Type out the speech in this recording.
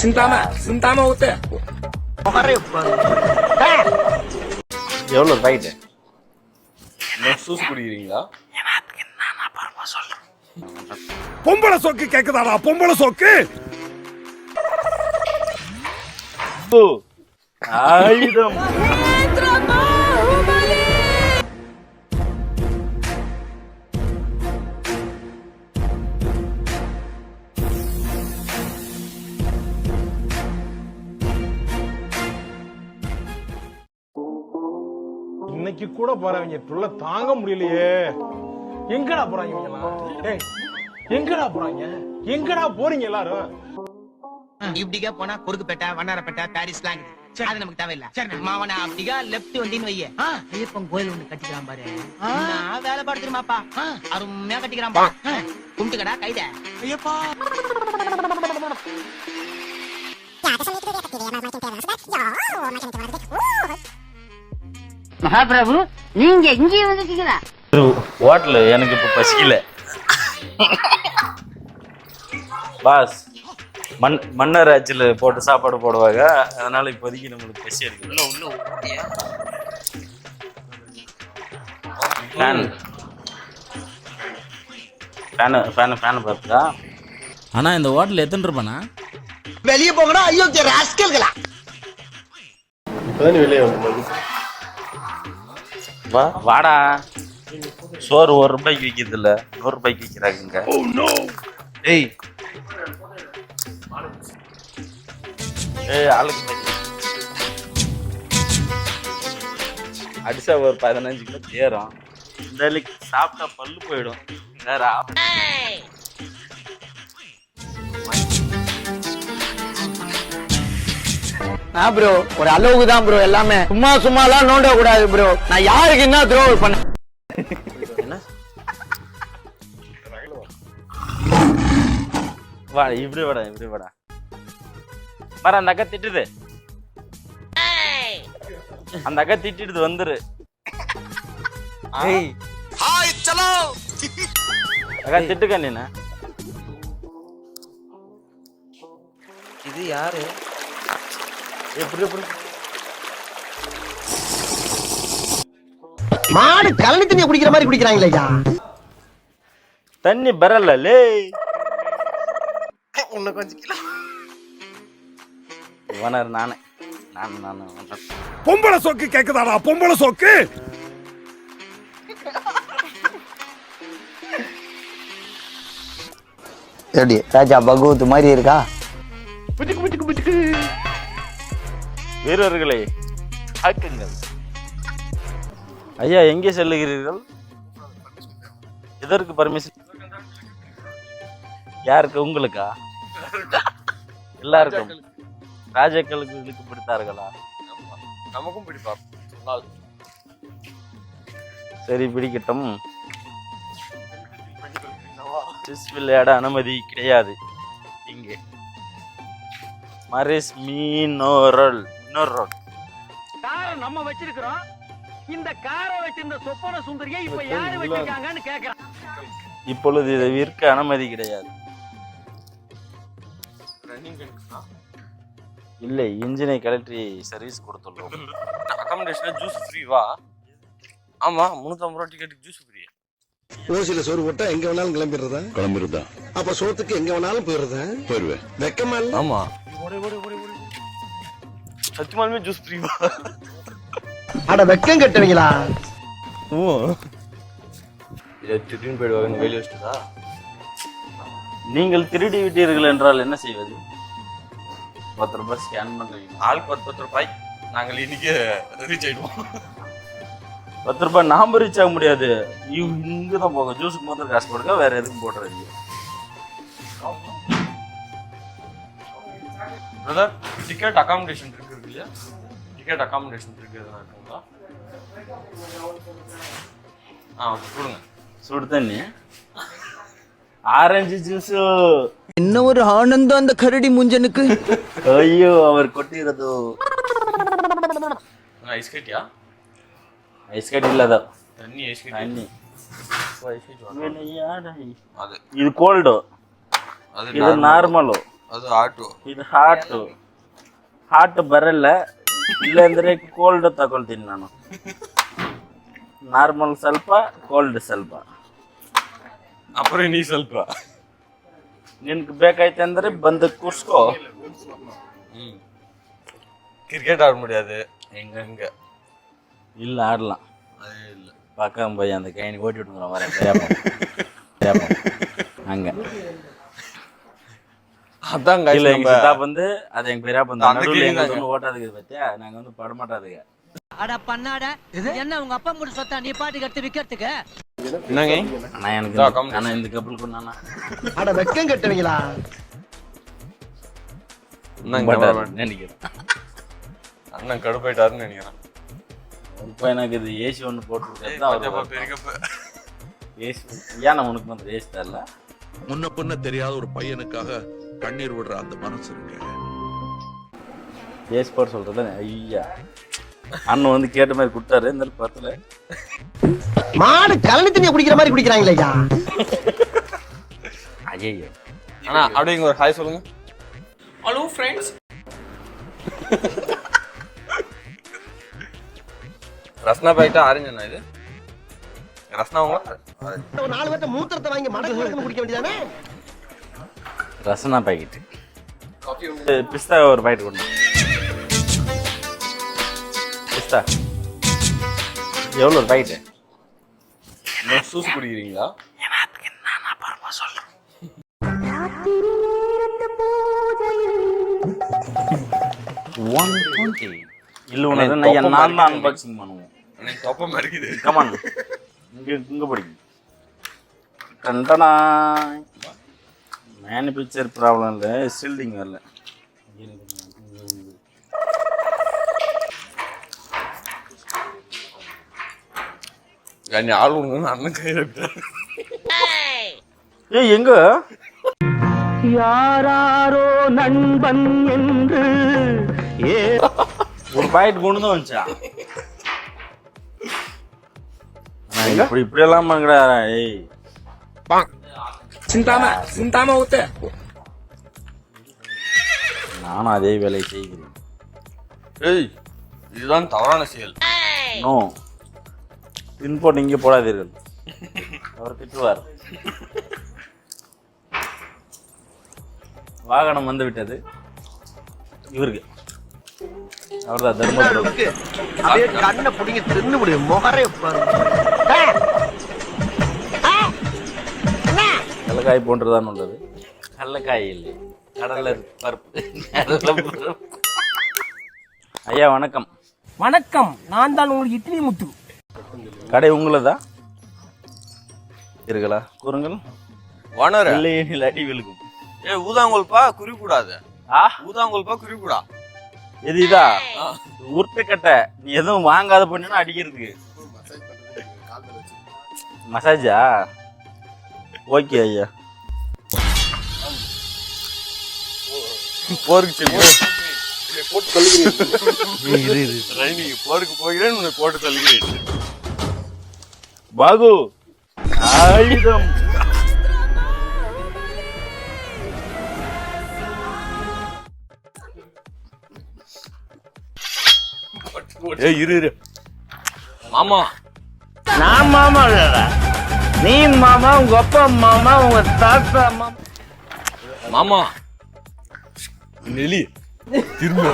சிந்தாம சிந்தாம ஊத்து எவ்வளோ packet juice குடிக்கிறீங்களா? பொம்பளை சோக்கு கேக்குதாடா பொம்பளை சோக்கு? ஆயுதம். இன்னைக்கு கூட போறவங்க தொல்லை தாங்க முடியலையே. எங்கடா போறாங்க இவங்க எல்லாம் டேய் எங்கடா போறாங்க? எங்கடா போறீங்க எல்லாரும்? இப்படிக்கா போனா குறுக்குப்பேட்டை வண்ணாரப்பேட்டை பாரிஸ்லாம் அது நமக்கு தேவையில்ல. மாவன அப்படிக்கா லெப்ட் வண்டின்னு வைய. ஐயப்பன் கோயில் ஒண்ணு கட்டிக்கிறான் பாரு. நான் வேலை பார்த்துருமாப்பா அருமையா கட்டிக்கிறான் பா கும்பிட்டுக்கடா கைத. ஐயப்பா. மகாபிரபு நீங்க இங்கே வந்துட்டீங்களா ஹோட்டலு எனக்கு இப்போ பசிக்கல. பாஸ் மண் மன்னர் ஆச்சில் போட்டு சாப்பாடு போடுவாங்க. அதனால இப்போதைக்கு நம்மளுக்கு பசி எடுக்கல. ஃபேன் ஃபேனு ஃபேனு ஃபேனு பார்த்தா ஆனா இந்த ஹோட்டல் எத்தனை ரூபாண்ணா? வெளிய போங்கடா ஐயோ ராஸ்கல்களா. இப்பதான் வெளியே வந்து வா வாடா. சோறு ஒரு ரூபாய்க்கு விற்கிறது இல்ல நூறு ரூபாய்க்கு விற்கிறாங்க ஏய். ஏய் ஆளுக்கு. அடிச்சா ஒரு பதினஞ்சு கிலோ தேரும். இந்த சாப்பிட்டா பல்லு போயிடும். வேற ஆப்- ப்ரோ ஒரு அளவுக்கு தான் ப்ரோ எல்லாமே. சும்மா சும்மாலாம் நோண்ட கூடாது ப்ரோ நான் யாருக்கு என்ன த்ரோ பண்ண வா இப்படி வாடா இப்படி வாடா. வர அந்த அக்கா திட்டுது. அந்த அக்கா திட்டிடுது வந்துரு. ஏய். அக்கா திட்டுக்க நீனு. இது யாரு? எப்படி எப்படி? மாடு கலனி தண்ணிய குடிக்கிற மாதிரி குடிக்கிறாங்களே ஐயா. தண்ணி பரல லே. இன்னும் கொஞ்சம் கிலோ. ஓனர் நானே. நான் நான். பொம்பளை சோக்கு கேக்குதாடா பொம்பளை சோக்கு? எப்படி ராஜா பகவத் மாதிரி இருக்கா? வீரர்களே ஆக்குங்கள். ஐயா எங்கே செல்லுகிறீர்கள்? எதற்கு பர்மிஷன் யாருக்கு? உங்களுக்கா? எல்லாருக்கும். ராஜாக்களுக்கு இதுக்கு பிடித்தார்களா? நமக்கும் பிடிப்பா சரி பிடிக்கட்டும். செஸ் விளையாட அனுமதி கிடையாது. இங்கே. மரிஸ் மீனோரல். மினோரல் காரை நம்ம வச்சிருக்கிறோம். இந்த காரை வச்சிருந்த சொப்பன சுந்தரியை இப்ப யாரு வச்சிருக்காங்கன்னு கேக்குறான். இப்பொழுது இதை விற்க அனுமதி கிடையாது. இல்லை இன்ஜினை கழற்றி சர்வீஸ் கொடுத்துள்ளோம். அகாமடேஷன்ல ஜூஸ் ஃப்ரீவா ஆமா முந்நூற்றம்பது ரூபா டிக்கெட்டுக்கு ஜூஸ் ஃப்ரீ ஓசில சோறு போட்டா எங்க வேணாலும் கிளம்பிடுறதா? கிளம்பிருதா அப்ப சோத்துக்கு எங்க வேணாலும் போயிடுறதா? போயிருவேன். வெக்கமா இல்ல? ஆமா. சத்தியமாலுமே ஜூஸ் ஃப்ரீவா அட வெக்கம் கட்டுவீங்களா? இதை திடீர்னு போயிடுவாங்கன்னு வெளியே வச்சுட்டா நீங்கள் திருடி விட்டீர்கள் என்றால் என்ன செய்வது? பத்து ரூபாய் ஸ்கேன் பண்ணுறீங்க ஆளுக்கு பத்து பத்து ரூபாய். நாங்கள் இன்னைக்கு ரீச் ஆயிடுவோம். பத்து ரூபாய் நாம ரீச் ஆக முடியாது. இங்கே தான் போக ஜூஸுக்கு மாத்திரம் காசு கொடுங்க வேற எதுக்கும் போடுறது பிரதர் டிக்கெட் அகாமடேஷன் இருக்கு இல்லையா டிக்கெட் அகாமடேஷன் இருக்கு எதுனா இருக்குங்களா ஆ ஓகே கொடுங்க சுடு தண்ணி ஆரஞ்சு ஜூஸ் என்ன ஒரு ஆனந்தம் அந்த கரடி முஞ்சனுக்கு ஐயோ அவர் கொட்டிறதோ ஐஸ் கட்டியா ஐஸ் கட்டி இல்லாத தண்ணி ஐஸ் கட்டி தண்ணி ஐஸ் கட்டி விளையாடை. அது இது கோல்டோ அது இது நார்மலோ ಅದು ಹಾಟು ಇದು ಹಾಟು ಹಾಟು ಬರಲ್ಲ ಇಲ್ಲಾಂದ್ರೆ ಕೋಲ್ಡ್ ತಗೊಳ್ತೀನಿ ನಾನು ನಾರ್ಮಲ್ ಸ್ವಲ್ಪ ಕೋಲ್ಡ್ ಸ್ವಲ್ಪ ಅಪರೇ ನೀ ಸ್ವಲ್ಪ ನಿನ್ಗೆ ಬೇಕಾಯ್ತು ಅಂದ್ರೆ ಬಂದು ಕೂರ್ಸ್ಕೋ கிரிக்கெட் ஆட முடியாது எங்க எங்க இல்ல ஆடலாம் அதே இல்ல பார்க்காம போய் அந்த கைனி ஓட்டி விட்டுங்கிற மாதிரி அங்க அதான் இல்ல எங்க சித்தா வந்து அது எங்க பெரியப்பா அந்த வந்து நடுவுல. வந்து ஓட்டாதுக்கு பத்தியா? நாங்க வந்து படமாட்டாதுங்க அட பண்ணாட என்ன உங்க அப்பா மூடு சொத்தா? நீ பாட்டுக்கு எடுத்து விக்கிறதுக்கு? என்னங்க? ஆனா எனக்கு இதோ இந்த- கப்பல் கொண்டானா அட வெக்கம் கட்டுவீங்களா? நினைக்கிறேன். அண்ணன் கடுப்பாயிட்டாருன்னு நினைக்கிறேன். இப்போ எனக்கு இது ஏசி ஒன்று பெரிய கப்பு. ஏசி ஏன் நான் உனக்கு வந்து ஏசி தரல? முன்ன பின்ன தெரியாத ஒரு பையனுக்காக கண்ணீர் விடுற அந்த மனசு இருக்கு. ஏசி போட சொல்றது ஐயா. அண்ணன் வந்து கேட்ட மாதிரி கொடுத்தாரு இந்த பத்துல மாடு கலனி தண்ணியை குடிக்கிற மாதிரி குடிக்கிறாங்களே ஐயா. ஐயோ அண்ணா அப்படியே இங்க ஒரு ஹாய் சொல்லுங்க. Hello friends Rasna packet orange அண்ணா இது? ரஸ்னா நாலு பேர்த்த மூத்திரத்தை வாங்கி மடக்கு குடிக்க வேண்டியதானே? ரசனா பாக்கெட்டு. பிஸ்தா ஒரு பாக்கெட் கொண்டு. பிஸ்தா. எவ்வளோ ஒரு பாக்கெட்டு? ஜூஸ் குடிக்கிறீங்களா? ஒன் டுவெண்ட்டி இல்லை உனக்கு நான் நாள் தான் அன்பாக்சிங் பண்ணுவோம். எனக்கு தொப்பம் இருக்குது கமான் இங்கே இங்கே படிக்கும் டன்டனா மேனுஃபேக்சர் ப்ராப்ளம் இல்லை ஸ்டில்டிங் வரல. ஆள் விடுங்க அண்ணன் கையில் ஏய் எங்க? யாராரோ நண்பன் என்று ஒரு பாக்கெட் கொண்டு தான் வந்துச்சா? இப்படி இப்படி எல்லாம் ஏய். சிந்தாம சிந்தாம ஊத்து. நானும் அதே வேலையை செய்கிறேன். ஏய் இதுதான் தவறான செயல். நோ பின்போட் இங்கே போடாதீர்கள். அவர் திட்டுவார். வாகனம் வந்து விட்டது. இவருக்கு. அவர்தான் தர்மபுரம். அப்படியே கண்ணை பிடிங்க தின்னு முடியும். முகரே கடலக்காய் போன்றுதான் உள்ளது. கடலக்காய் இல்லை. கடலை பருப்பு. ஐயா வணக்கம். வணக்கம். நான் தான் உங்களுக்கு இட்லி முத்து. கடை உங்களதா? இருங்களா கூறுங்கள் வனர. இல்லையே அடி விழுகும். ஏ ஊதாங்கோல்பா குறிக்கூடாது. ஆ? ஊதாங்கோல்பா குறிக்கூடா. இது இதா? உருட்டுக்கட்டை நீ எதுவும் வாங்காத பண்ணினா அடிக்கிறதுக்கு. மசாஜா? ஓகே ஐயா. போருக்கு போட்டு தள்ளுகிறேன் போருக்கு போகிறேன் உன்னை போட்டு தள்ளுகிறேன் பாகு. ஆயுதம். ஏ இரு இரு. மாமா. நான் மாமா இல்லடா. நீ மாமா உங்க அப்பா மாமா உங்க தாத்தா மாமா. மாமா. நெலி திரும்ப.